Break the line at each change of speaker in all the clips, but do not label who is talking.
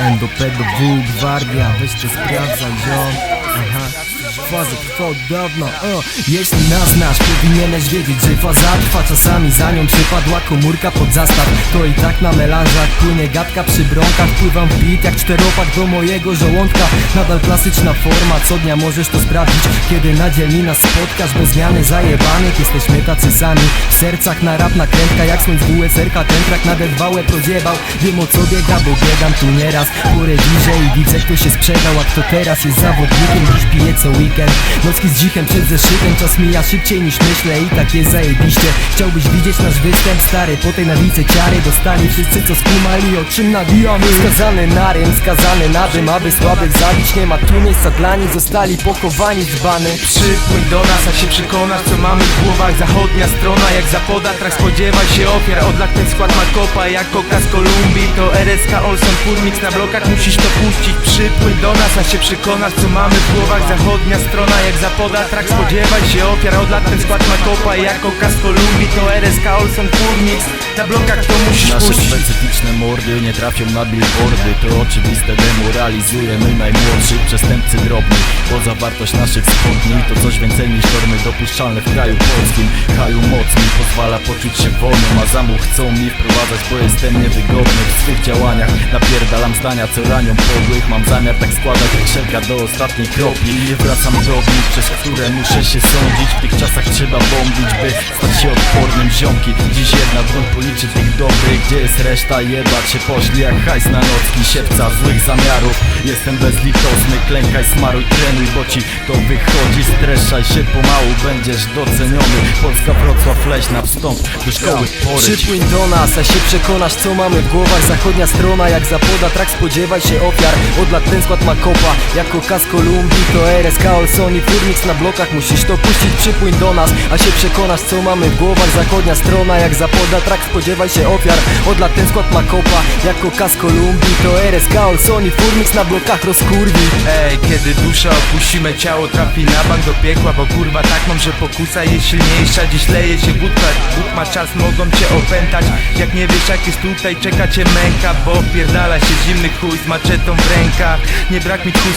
Endo, pedo, W, gwardia Weź to sprawdzaj, ziom Aha Faza trwa od dawna, o. Jeśli nas znasz, powinieneś wiedzieć, że faza trwa Czasami za nią przypadła komórka pod zastaw To i tak na melanżach płynie gadka przy bronkach Pływam w beat jak czteropak do mojego żołądka. Nadal klasyczna forma, co dnia możesz to sprawdzić. Kiedy na dzielni nas spotkasz, bez zmiany zajebanych Jesteśmy tacy sami, w sercach na rap nakrętka Jak słońc w USRK, ten trak nawet wałę prodziebał Wiem o co biega, bo biegam tu nieraz. Kurę bliżej i widzę kto się sprzedał A kto teraz jest zawodnikiem, dziś pije co weekend. Nocki z dzichem przed zeszytem, czas mija szybciej niż myślę I tak jest zajebiście. Chciałbyś widzieć nasz występ stary Po tej nawice ciary. Dostali wszyscy co skumali O czym nawijamy Skazany na rym, skazany na dym Aby słabych zabić, nie ma tu miejsca dla nich. Zostali pochowani dzbany
Przypłyń do nas, a się przekonasz co mamy w głowach. Zachodnia strona jak zapoda trak spodziewaj się ofiar. Od lat ten skład ma kopa jak koka z Kolumbii. To RSK Olson Furmix na blokach musisz to puścić. Przypłyń do nas, a się przekonasz co mamy w głowach. Zachodnia strona jak zapoda trak spodziewaj się ofiar. Od lat ten skład ma kopa jak koka z Kolumbii To RSK Olson Furmix na blokach to musisz
Nasze
puścić.
specyficzne mordy nie trafią na billboardy. To oczywiste demoralizujemy najmłodszych przestępcy drobni Poza wartość naszych spodni To coś więcej niż normy dopuszczalne w kraju polskim. Haju moc mi pozwala poczuć się wolnym A zamu chcą mi wprowadzać, bo jestem niewygodny W swych działaniach. Napierdalam zdania co ranią podłych. Mam zamiar tak składać jak szelka do ostatniej kropli. Wracam do dni, przez które muszę się sądzić. W tych czasach trzeba bombić, by stać się odpornym ziomki. Dziś jedna broń policzy tych dobrych Gdzie jest reszta? Jebać się poszli jak hajs na nocki. Siewca złych zamiarów. Jestem bezlitosny, klękaj, smaruj, trenuj Bo ci to wychodzi, streszaj się pomału Będziesz doceniony. Polska Wrocław Leśna, wstąp do szkoły poryć.
Przypłyń do nas, a się przekonasz co mamy w głowach. Zachodnia strona jak zapoda trak spodziewaj się ofiar. Od lat ten skład ma kopa, jak koka z Kolumbii. To RSK, Olson i Furmix na blokach. Musisz to puścić, przypłyń do nas A się przekonasz co mamy w głowach. Zachodnia strona jak zapoda trak spodziewaj się ofiar. Od lat ten skład ma kopa, jak koka z Kolumbii. To RSK, Olson i Furmix na blokach. Rozkurwi.
Ej, kiedy dusza opuścimy ciało trafi na bank do piekła Bo kurwa tak mam, że pokusa jest silniejsza. Dziś leje się wódka, Bóg ma czas, mogą cię opętać. Jak nie wiesz jak jest tutaj, czeka cię męka Bo pierdala się zimny chuj z maczetą w rękach. Nie brak mi tchu,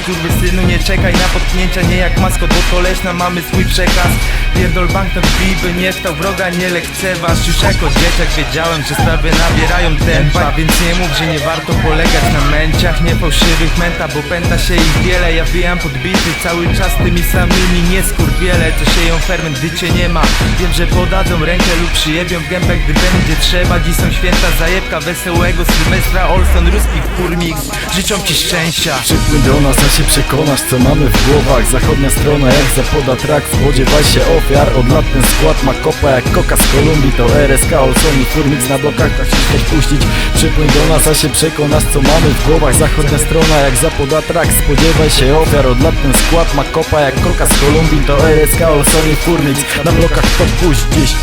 synu, nie czekaj na potknięcia Nie jak maskot, bo to leśna, mamy swój przekaz. Pierdol banknot biby, nie stał wroga, nie lekceważ. Już jako dzieciak wiedziałem, że sprawy nabierają tempa Więc nie mów, że nie warto polegać na męciach Nie fałszywych menta, bo pęta się ich wiele Ja bijam podbity cały czas tymi samymi. Nie skurwiele, co sieją ferment, gdy cię nie ma. Wiem, że podadzą rękę lub przyjebią w gębę, gdy będzie trzeba. Dziś są święta zajebka, wesołego Sylwestra. Olson, ruski Furmix Życzą ci szczęścia.
Przypłyń do nas, a się przekonasz co mamy w głowach. Zachodnia strona jak zapoda trak. Spodziewaj się ofiar, od lat ten skład ma kopa jak koka z Kolumbii. To RSK, Olson i Furmix na blokach tak się też puścić. Przypłyń do nas, a się przekonasz co mamy w głowach. Zachodnia strona jak zapoda trak. Spodziewaj się ofiar, od lat ten skład ma kopa jak koka z Kolumbii To RSK, Olson i Furmix na blokach to puść dziś